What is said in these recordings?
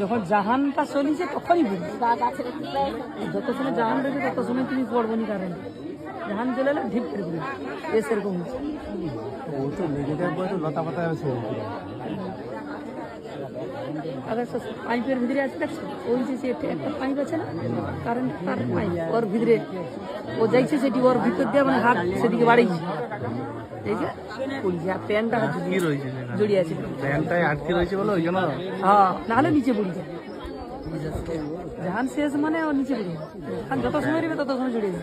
যখন জাহানটা চলিছে তখনই বুঝি। যত সময় জাহান রয়েছে তত সময় তুমি পড়বনি কারণ। জাহান চলে এলে ঢিপ করে দিবে। এ সেরকম ও তো লেগে পরে তো লতা পাতা আছে। আগে পাইপের ভিতরে আছে দেখছ? ওই যে একটা পাইপ আছে না? কারেন্ট তার পাইপ। ওর ভিতরে ও যাইছে সেটি ওর ভিতর দিয়ে মানে হাত সেদিকে বাড়িয়েছে এই যে ওই যে প্যান্টটা জড়িয়ে আছে। প্যান্টটায় আটকে রয়েছে বলে ওই জন্য। হ্যাঁ নাহলে নিচে পড়ি যায় জাহান শেষ মানে ও নিচে যায়। আর যত সময় নেবে তত সময় জড়িয়ে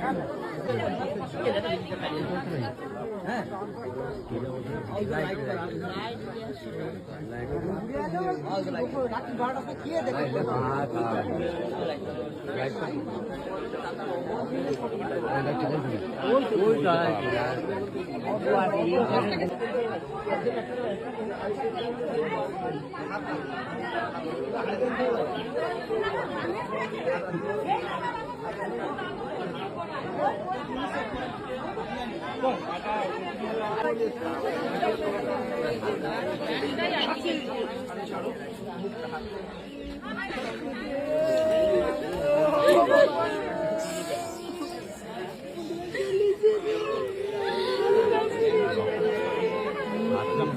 যাবে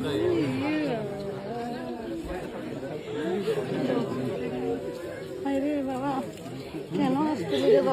আরে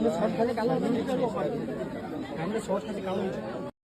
দেখা শর্ট কালো শর্ট খালে কালো